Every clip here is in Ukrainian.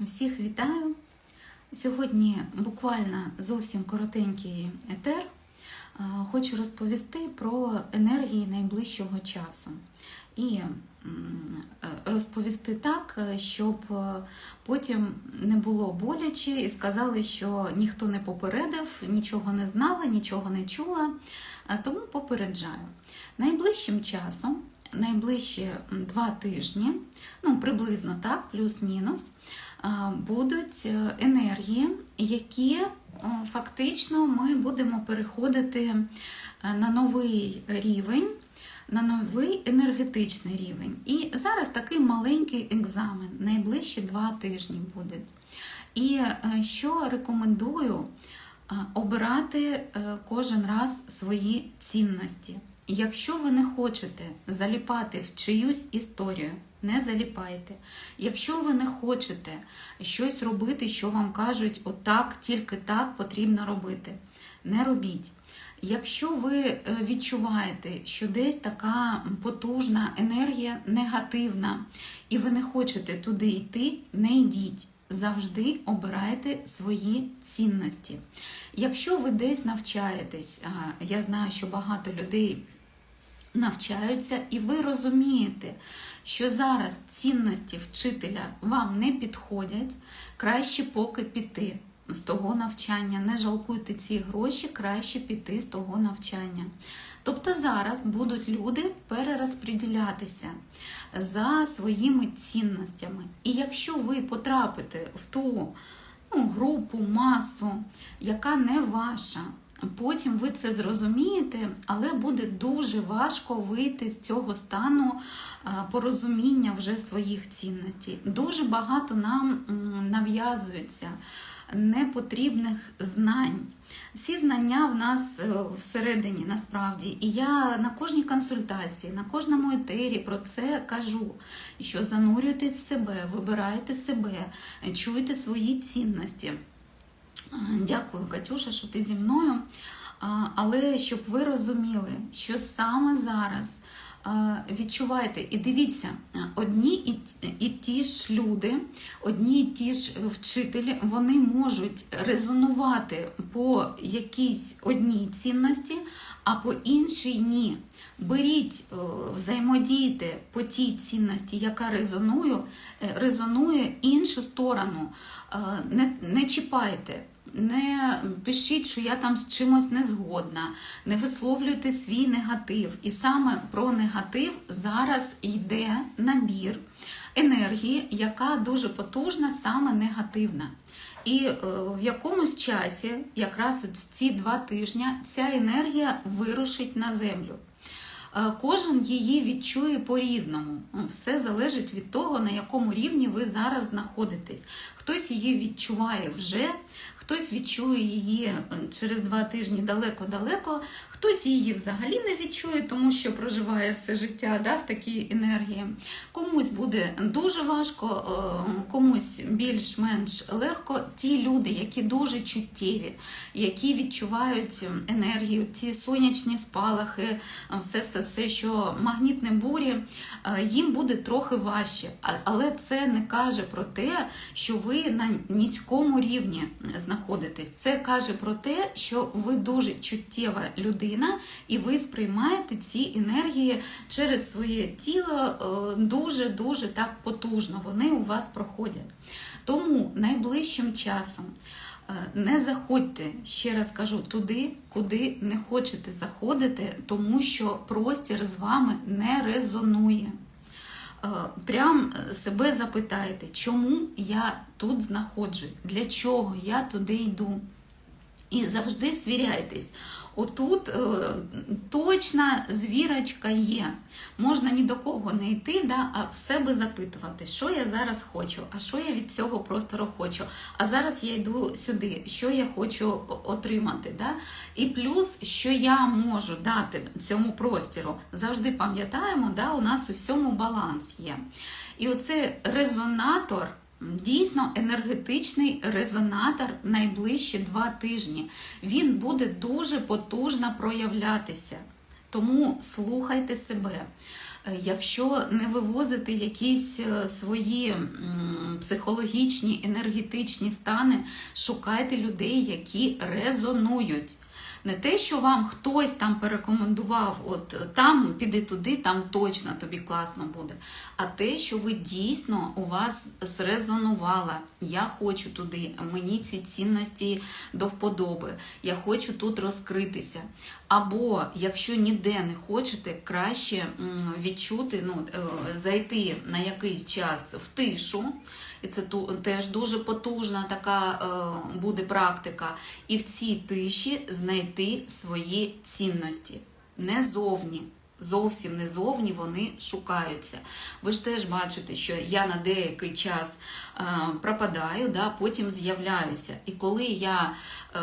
Всіх вітаю. Сьогодні буквально зовсім коротенький етер. Хочу розповісти про енергії найближчого часу. І е, розповісти так, е, щоб е, потім не було боляче і сказали, що ніхто не попередив, нічого не знала, нічого не чула. Тому попереджаю. Найближчим часом, найближчі два тижні, ну приблизно так, плюс-мінус, будуть е, енергії, які е, фактично ми будемо переходити е, на новий рівень. На новий енергетичний рівень. І зараз такий маленький екзамен, найближчі два тижні буде. І що рекомендую обирати кожен раз свої цінності. Якщо ви не хочете заліпати в чиюсь історію, не заліпайте. Якщо ви не хочете щось робити, що вам кажуть, отак, тільки так потрібно робити, не робіть. Якщо ви е, відчуваєте, що десь така потужна енергія негативна, і ви не хочете туди йти, не йдіть. Завжди обирайте свої цінності. Якщо ви десь навчаєтесь, я знаю, що багато людей навчаються, і ви розумієте, що зараз цінності вчителя вам не підходять, краще поки піти з того навчання. Не жалкуйте ці гроші, краще піти з того навчання. Тобто зараз будуть люди перерозподілятися за своїми цінностями. І якщо ви потрапите в ту ну, групу, масу, яка не ваша, Потім ви це зрозумієте, але буде дуже важко вийти з цього стану е, порозуміння вже своїх цінностей. Дуже багато нам нав'язується непотрібних знань. Всі знання в нас е, всередині насправді. І я на кожній консультації, на кожному етері про це кажу, що занурюйтесь в себе, вибирайте себе, чуйте свої цінності. Дякую, Катюша, що ти зі мною. Але щоб ви розуміли, що саме зараз а, відчувайте і дивіться, одні і, ті ж люди, одні і ті ж вчителі, вони можуть резонувати по якійсь одній цінності, а по іншій ні. Беріть, взаємодійте по тій цінності, яка резонує, резонує іншу сторону. Не, не чіпайте. Не пишіть, що я там з чимось не згодна, не висловлюйте свій негатив. І саме про негатив зараз йде набір енергії, яка дуже потужна, саме негативна. І е, в якомусь часі, якраз от ці два тижні, ця енергія вирушить на землю. Е, Кожен її відчує по-різному. Ну, Все залежить від того, на якому рівні ви зараз знаходитесь. Хтось її відчуває вже, хтось відчує її е, через два тижні далеко-далеко, хтось її взагалі не відчує, тому що проживає все життя да, в такій енергії. Комусь буде дуже важко, е, комусь більш-менш легко. Ті люди, які дуже чуттєві, які відчувають енергію, ці сонячні спалахи, все, все, все, що магнітні бурі, е, їм буде трохи важче. Але це не каже про те, що ви на низькому рівні знаходитесь. Це каже про те, що ви дуже чуттєва людина, і ви сприймаєте ці енергії через своє тіло дуже дуже так потужно. Вони у вас проходять. Тому найближчим часом. Е, Не заходьте, ще раз кажу, туди, куди не хочете заходити, тому що простір з вами не резонує. Е, Прям е, себе запитайте, чому я тут знаходжусь, для чого я туди йду. І завжди свіряйтесь. Отут е, точна звірочка є. Можна ні до кого не йти, да, а в себе запитувати, що я зараз хочу, а що я від цього простору хочу. А зараз я йду сюди, що я хочу отримати. Да? І плюс, що я можу дати цьому простіру. Завжди пам'ятаємо, да, у нас у всьому баланс є. І оце резонатор. Дійсно, енергетичний резонатор найближчі два тижні. Він буде дуже потужно проявлятися. Тому слухайте себе. Е, Якщо не вивозити якісь е, свої психологічні, енергетичні стани, шукайте людей, які резонують. Не те, що вам хтось там порекомендував, от там піди туди, там точно тобі класно буде. А те, що ви дійсно у вас зрезонувало. Я хочу туди, мені ці цінності до вподоби, я хочу тут розкритися. Або якщо ніде не хочете, краще відчути, ну, е, зайти на якийсь час в тишу. І це теж дуже потужна така е, буде практика. І в цій тиші знайти свої цінності. Не зовні. Зовсім не зовні вони шукаються. Ви ж теж бачите, що я на деякий час пропадаю, да, потім з'являюся. І коли я е,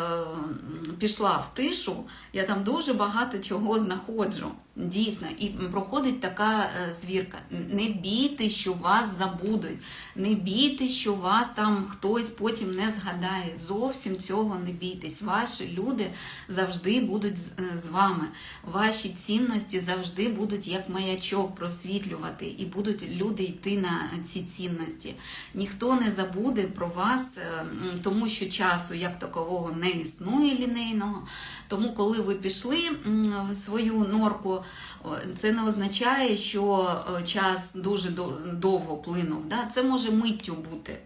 пішла в тишу, я там дуже багато чого знаходжу. Дійсно, і проходить така е, звірка. Не бійте, що вас забудуть, не бійте, що вас там хтось потім не згадає. Зовсім цього не бійтесь. Ваші люди завжди будуть е, з вами. Ваші цінності завжди будуть як маячок просвітлювати, і будуть люди йти на ці цінності. Ніхто не забуде про вас, е, тому що часу як такового не існує лінейного. Тому, коли ви пішли в свою норку, це не означає, що е, час дуже довго плинув. Да? Це може миттю бути.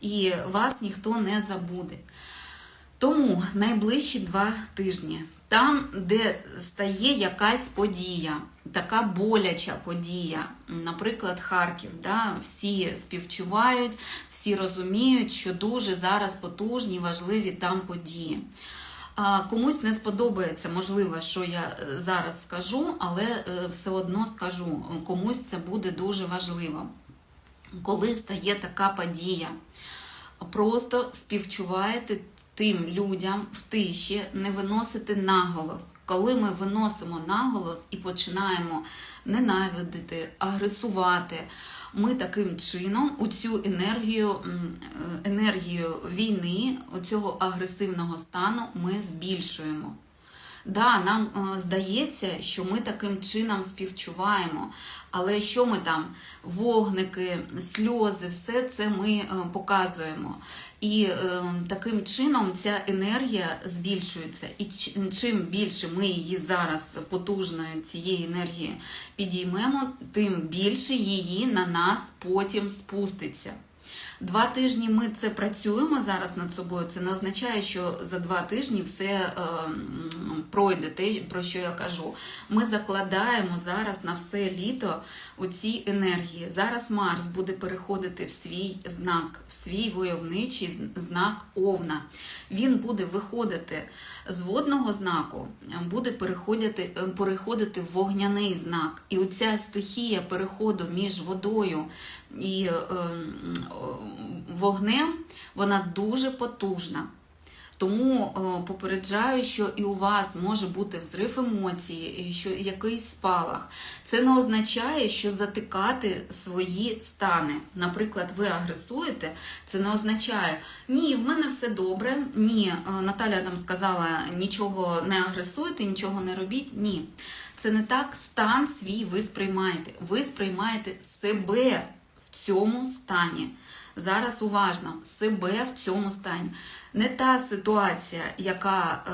І вас ніхто не забуде. Тому найближчі два тижні, там, де стає якась подія, така боляча подія, наприклад, Харків, да, всі співчувають, всі розуміють, що дуже зараз потужні, важливі там події. Комусь не сподобається, можливо, що я е, зараз скажу, але е, все одно скажу, комусь це буде дуже важливо. Коли стає така подія, просто співчуваєте тим людям в тиші, не виносите наголос. Коли ми виносимо наголос і починаємо ненавидити, агресувати, ми таким чином у цю енергію, е, енергію війни, цього агресивного стану ми збільшуємо. Да, нам е, здається, що ми таким чином співчуваємо, але що ми там, вогники, сльози, все це ми е, показуємо. І е, таким чином ця енергія збільшується. І чим більше ми її зараз потужною цієї енергії підіймемо, тим більше її на нас потім спуститься. Два тижні ми це працюємо зараз над собою. Це не означає, що за два тижні все е, пройде, те, про що я кажу. Ми закладаємо зараз на все літо оці енергії. Зараз Марс буде переходити в свій знак, в свій войовничий знак Овна. Він буде виходити з водного знаку, е, буде переходити, е, переходити в вогняний знак. І оця стихія переходу між водою і е, м, вогнем, вона дуже потужна. Тому е, попереджаю, що і у вас може бути взрив емоцій, що якийсь спалах. Це не означає, що затикати свої стани. Наприклад, ви агресуєте, це не означає ні, в мене все добре. Ні, е, Наталя там сказала, нічого не агресуйте, нічого не робіть. Ні. Це не так стан свій ви сприймаєте. Ви сприймаєте себе в цьому стані. Зараз уважно себе в цьому стані. Не та ситуація, яка е,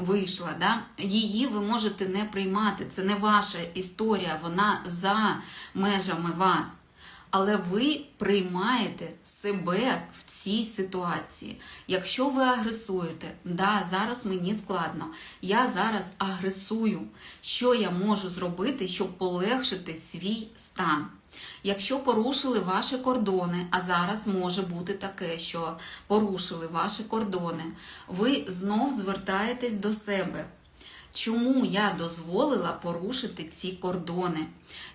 вийшла, да? її ви можете не приймати. Це не ваша історія, вона за межами вас. Але ви приймаєте себе в цій ситуації. Якщо ви агресуєте, да, зараз мені складно, я зараз агресую. Що я можу зробити, щоб полегшити свій стан? Якщо порушили ваші кордони, а зараз може бути таке, що порушили ваші кордони, ви знов звертаєтесь до себе. Чому я дозволила порушити ці кордони?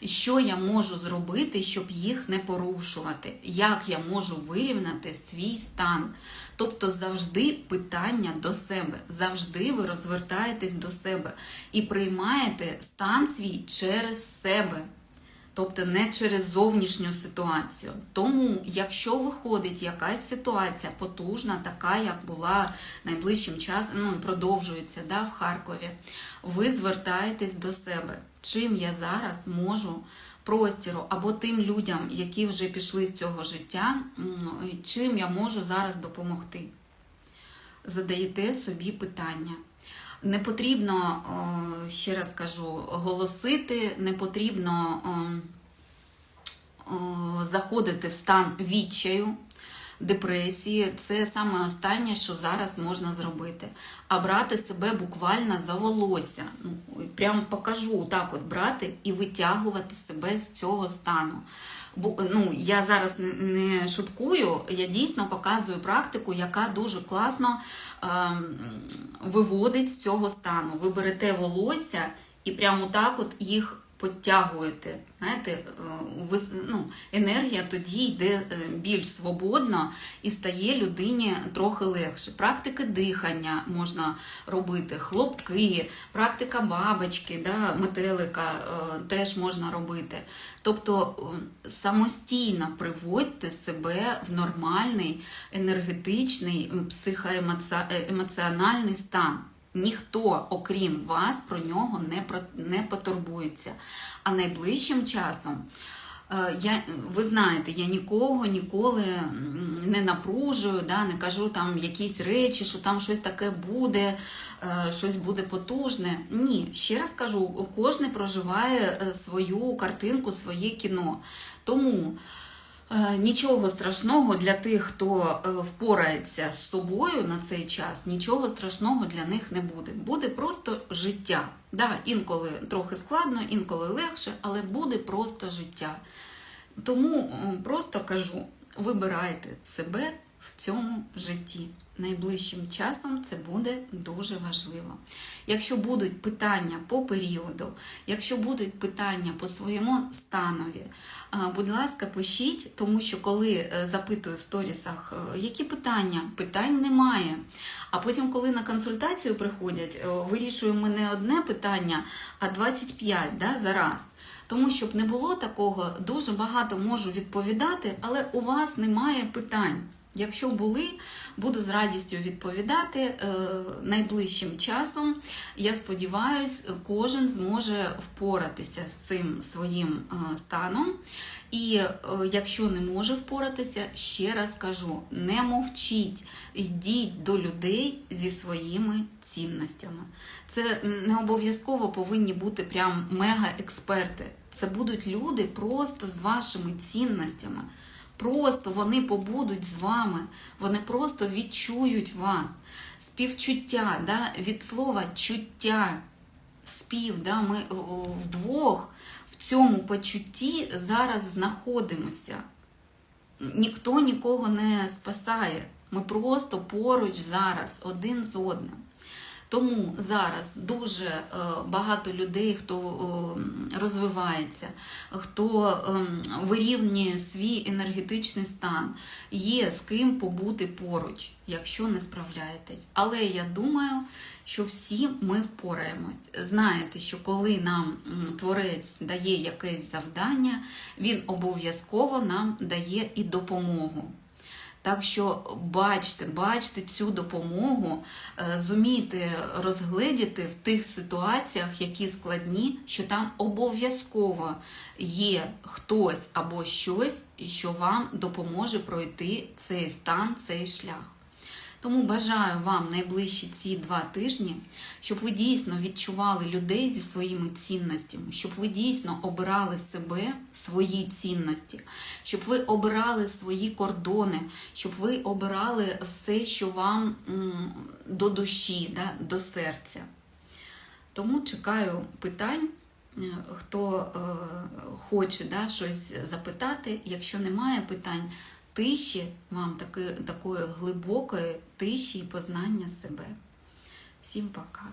Що я можу зробити, щоб їх не порушувати? Як я можу вирівняти свій стан? Тобто завжди питання до себе, завжди ви розвертаєтесь до себе і приймаєте стан свій через себе. Тобто не через зовнішню ситуацію. Тому, якщо виходить якась ситуація потужна, така як була найближчим часом, ну і продовжується да, в Харкові, ви звертаєтесь до себе. Чим я зараз можу простіру, або тим людям, які вже пішли з цього життя, чим я можу зараз допомогти. Задаєте собі питання. Не потрібно, ще раз кажу, голосити, не потрібно заходити в стан відчаю, депресії. Це саме останнє, що зараз можна зробити. А брати себе буквально за волосся. Ну, прямо покажу так, от брати і витягувати себе з цього стану. Бо ну, я зараз не- шуткую, я дійсно показую практику, яка дуже класно е, виводить з цього стану. Ви берете волосся і прямо так от їх підтягуєте. Знаєте, е, ну, енергія тоді йде е, більш свободно і стає людині трохи легше. Практики дихання можна робити, хлопки, практика бабочки, да, метелика е, теж можна робити. Тобто самостійно приводьте себе в нормальний енергетичний психоемоціональний стан. Ніхто, окрім вас, про нього не, не потурбується. А найближчим часом, е, я, ви знаєте, я нікого ніколи не напружую, да, не кажу там якісь речі, що там щось таке буде, е, щось буде потужне. Ні, ще раз кажу, кожен проживає е, свою картинку, своє кіно. Тому. Е, Нічого страшного для тих, хто е, впорається з собою на цей час, нічого страшного для них не буде. Буде просто життя. Да, інколи трохи складно, інколи легше, але буде просто життя. Тому просто кажу: вибирайте себе в цьому житті. Найближчим часом це буде дуже важливо. Якщо будуть питання по періоду, якщо будуть питання по своєму станові, будь ласка, пишіть, тому що коли е, запитую в сторісах, е, які питання, питань немає. А потім, коли на консультацію приходять, е, вирішуємо не одне питання, а 25 да, за раз. Тому щоб не було такого, дуже багато можу відповідати, але у вас немає питань. Якщо були, буду з радістю відповідати е, найближчим часом. Я сподіваюся, кожен зможе впоратися з цим своїм е, станом. І е, якщо не може впоратися, ще раз кажу: не мовчіть, йдіть до людей зі своїми цінностями. Це не обов'язково повинні бути прям мега-експерти. Це будуть люди просто з вашими цінностями. Просто вони побудуть з вами, вони просто відчують вас. Співчуття да, від слова чуття, спів. Да, ми вдвох в цьому почутті зараз знаходимося. Ніхто нікого не спасає. Ми просто поруч зараз один з одним. Тому зараз дуже е, багато людей, хто е, розвивається, хто е, вирівнює свій енергетичний стан, є з ким побути поруч, якщо не справляєтесь. Але я думаю, що всі ми впораємось. Знаєте, що коли нам творець дає якесь завдання, він обов'язково нам дає і допомогу. Так що бачте, бачте цю допомогу, е, зумійте розгледіти в тих ситуаціях, які складні, що там обов'язково є хтось або щось, що вам допоможе пройти цей стан, цей шлях. Тому бажаю вам найближчі ці два тижні, щоб ви дійсно відчували людей зі своїми цінностями, щоб ви дійсно обирали себе, свої цінності, щоб ви обирали свої кордони, щоб ви обирали все, що вам до душі, да, до серця. Тому чекаю питань. Е, Хто е, хоче да, щось запитати, якщо немає питань, тиші вам таки, такої глибокої тиші і познання себе. Всім пока.